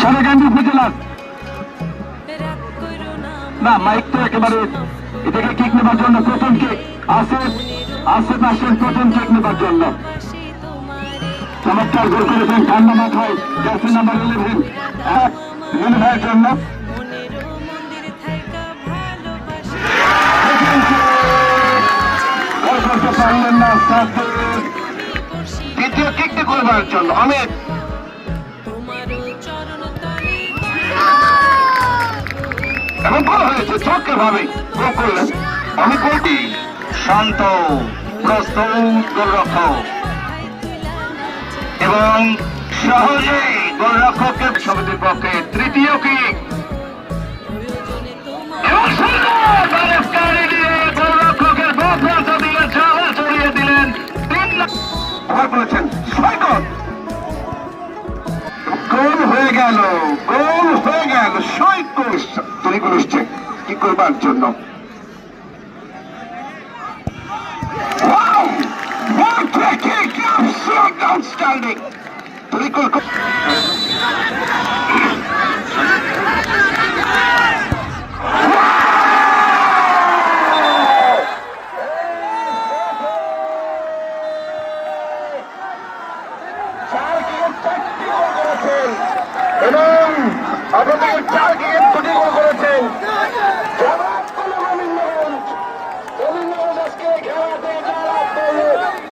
সারাগান্ধী উপজেলার না মাইক তো একেবারে এটাকে কেক নেবার জন্য প্রথম কেক আসেফ আসেফ আসেন প্রথম কেক নেবার জন্য। চমৎকার গোল করেছেন, ঠান্ডা মাথায় জার্সি নাম্বার ইলেভেন এক রিল ভাইয়ের জন্য। পারলেন না। দ্বিতীয় কিকটি করবার জন্য। অমিত এবং গোল হয়েছে চক্কে ভাবে করলেন। অমিত গোলটি শান্ত এবং সহজেই গোলরক্ষকের সমিতির পক্ষে তৃতীয় চড়িয়ে দিলেন গোল হয়ে গেল, গোল হয়ে গেল করবার জন্য। Outstanding! এবং অপরদিকে চার উইকেট দুটি Chega, Bengalá!